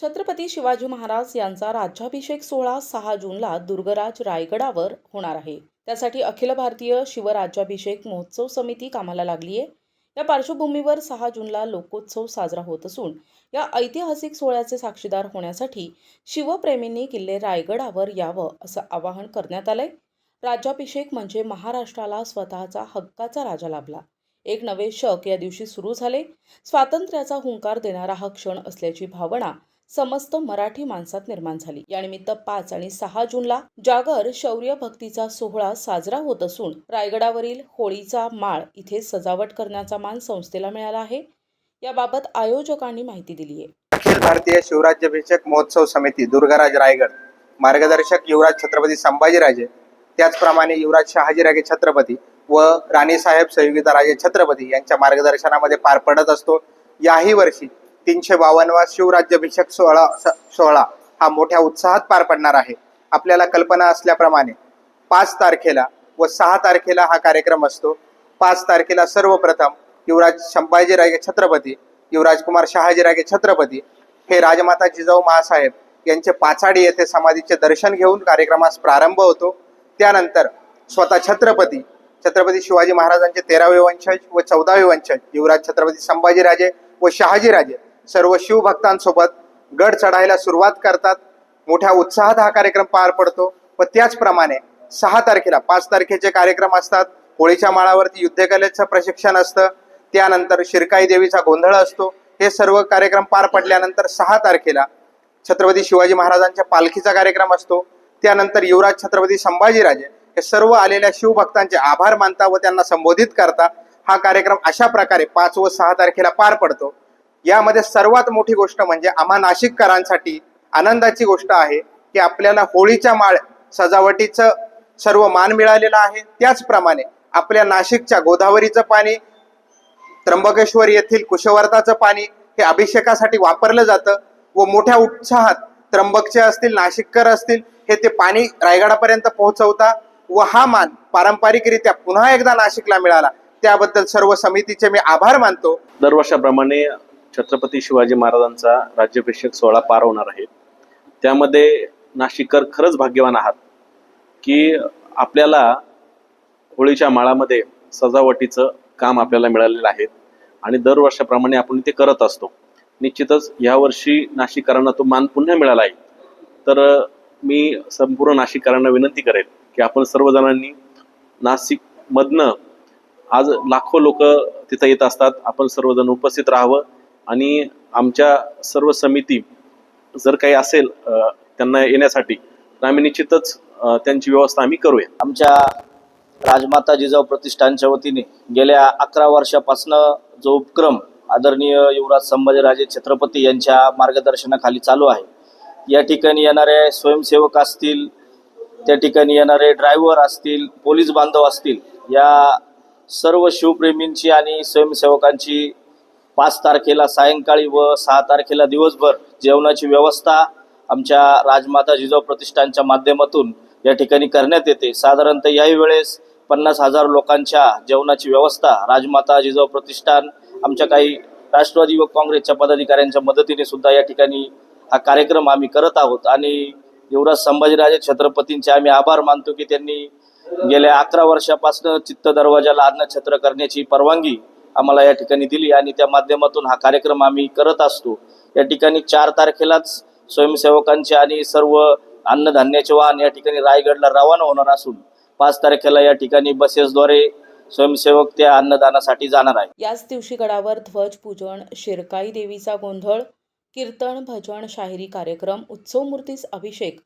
छत्रपती शिवाजी महाराज यांचा राज्याभिषेक सोहळा सहा जूनला दुर्गराज रायगडावर होणार आहे. त्यासाठी अखिल भारतीय शिवराज्याभिषेक महोत्सव समिती कामाला लागली आहे. या पार्श्वभूमीवर सहा जूनला लोकोत्सव साजरा होत असून या ऐतिहासिक सोहळ्याचे साक्षीदार होण्यासाठी शिवप्रेमींनी किल्ले रायगडावर यावं असं आवाहन करण्यात आलंय. राज्याभिषेक म्हणजे महाराष्ट्राला स्वतःचा हक्काचा राजा लाभला. एक नवे शक या दिवशी सुरू झाले. स्वातंत्र्याचा हुंकार देणारा हा क्षण असल्याची भावना समस्त मराठी माणसात निर्माण झाली. यानिमित्त पाच आणि सहा जूनला जागर शौर्य भक्तीचा सोहळा साजरा होत असून रायगडावरील होळीचा माळ इथे सजावट करण्याचा मान संस्थेला मिळाला आहे. याबाबत आयोजकांनी माहिती दिली आहे. अखिल भारतीय शिवराज्याभिषेक महोत्सव समिती दुर्गाराज रायगड मार्गदर्शक युवराज छत्रपती संभाजीराजे त्याचप्रमाणे युवराज शहाजीराजे छत्रपती व राणीसाहेब संयुगिताराजे छत्रपती यांच्या मार्गदर्शनामध्ये पार पडत असतो. याही वर्षी तीनशे बावन्नवा शिवराज्याभिषेक सोहळा स- सोहळा हा मोठ्या उत्साहात पार पडणार आहे. आपल्याला कल्पना असल्याप्रमाणे पाच तारखेला व सहा तारखेला हा कार्यक्रम असतो. पाच तारखेला सर्वप्रथम युवराज संभाजीराजे छत्रपती युवराजकुमार शहाजीराजे छत्रपती हे राजमाता जिजाऊ महासाहेब यांचे पाचाडी येथे समाधीचे दर्शन घेऊन कार्यक्रमास प्रारंभ होतो. त्यानंतर स्वतः छत्रपती छत्रपती शिवाजी महाराजांचे तेरावे वंशज व चौदावे वंशज युवराज छत्रपती संभाजीराजे व शहाजीराजे सर्व शिवभक्तांसोबत गड चढायला सुरुवात करतात. मोठ्या उत्साहात हा कार्यक्रम पार पडतो. व त्याचप्रमाणे सहा तारखेला पाच तारखेचे कार्यक्रम असतात. होळीच्या माळावरती युद्धकलेचं प्रशिक्षण असतं. त्यानंतर शिरकाई देवीचा गोंधळ असतो. हे सर्व कार्यक्रम पार पडल्यानंतर सहा तारखेला छत्रपती शिवाजी महाराजांच्या पालखीचा कार्यक्रम असतो. त्यानंतर युवराज छत्रपती संभाजीराजे हे सर्व आलेल्या शिवभक्तांचे आभार मानता व त्यांना संबोधित करता हा कार्यक्रम अशा प्रकारे पाच व सहा तारखेला पार पडतो. यामध्ये सर्वात मोठी गोष्ट म्हणजे आम्हा नाशिककरांसाठी आनंदाची गोष्ट आहे की आपल्याला होळीच्या माळ सजावटीचं सर्व मान मिळालेलं आहे. त्याचप्रमाणे आपल्या नाशिकच्या गोदावरीचं पाणी त्र्यंबकेश्वर येथील कुशवर्ताचं पाणी हे अभिषेकासाठी वापरलं जातं व मोठ्या उत्साहात त्र्यंबकचे असतील नाशिककर असतील हे ते पाणी रायगडापर्यंत पोहोचवता व हा मान पारंपरिकरित्या पुन्हा एकदा नाशिकला मिळाला. त्याबद्दल सर्व समितीचे मी आभार मानतो. दरवर्षाप्रमाणे छत्रपती शिवाजी महाराजांचा राज्याभिषेक सोहळा पार होणार आहे. त्यामध्ये नाशिककर खरंच भाग्यवान आहात की आपल्याला होळीच्या माळामध्ये सजावटीचं काम आपल्याला मिळालेलं आहे आणि दरवर्षाप्रमाणे आपण ते करत असतो. निश्चितच यावर्षी नाशिककरांना तो मान पुन्हा मिळाला आहे. तर मी संपूर्ण नाशिककरांना विनंती करेल की आपण सर्वजणांनी नाशिकमधनं आज लाखो लोक तिथं येत असतात. आपण सर्वजण उपस्थित राहावं. आणि आमच्या सर्व समिती जर काही असेल त्यांना येण्यासाठी तर आम्ही निश्चितच त्यांची व्यवस्था आम्ही करूया. आमच्या राजमाता जिजाऊ प्रतिष्ठानच्या वतीने गेल्या अकरा वर्षापासनं जो उपक्रम आदरणीय युवराज संभाजीराजे छत्रपती यांच्या मार्गदर्शनाखाली चालू आहे या ठिकाणी येणारे स्वयंसेवक असतील त्या ठिकाणी येणारे ड्रायव्हर असतील पोलीस बांधव असतील या सर्व शिवप्रेमींची आणि स्वयंसेवकांची पाच तारखेला सायंकाळी व सहा तारखेला दिवसभर जेवणाची व्यवस्था आमच्या राजमाता जिजाऊ प्रतिष्ठानच्या माध्यमातून या ठिकाणी करण्यात येते. साधारणतः याही वेळेस पन्नास हजार लोकांच्या जेवणाची व्यवस्था राजमाता जिजाऊ प्रतिष्ठान आमच्या काही राष्ट्रवादी व काँग्रेसच्या पदाधिकाऱ्यांच्या मदतीने सुद्धा या ठिकाणी हा कार्यक्रम आम्ही करत आहोत. आणि युवराज संभाजीराजे छत्रपतींचे आम्ही आभार मानतो की त्यांनी गेल्या अकरा वर्षापासून चित्त दरवाजाला अन्नछत्र करण्याची परवानगी आम्हाला या ठिकाणी दिली आणि त्या माध्यमातून हा कार्यक्रम आम्ही करत असतो. या ठिकाणी चार तारखेलाच स्वयंसेवकांचे आणि सर्व अन्नधान्याचे वाहन या ठिकाणी रायगडला रवाना होणार असून पाच तारखेला या ठिकाणी बसेसद्वारे स्वयंसेवक त्या अन्नदानासाठी जाणार आहे याच दिवशी गडावर ध्वज पूजन शिरकाई देवीचा गोंधळ कीर्तन भजन शाहिरी कार्यक्रम उत्सव मूर्तीस अभिषेक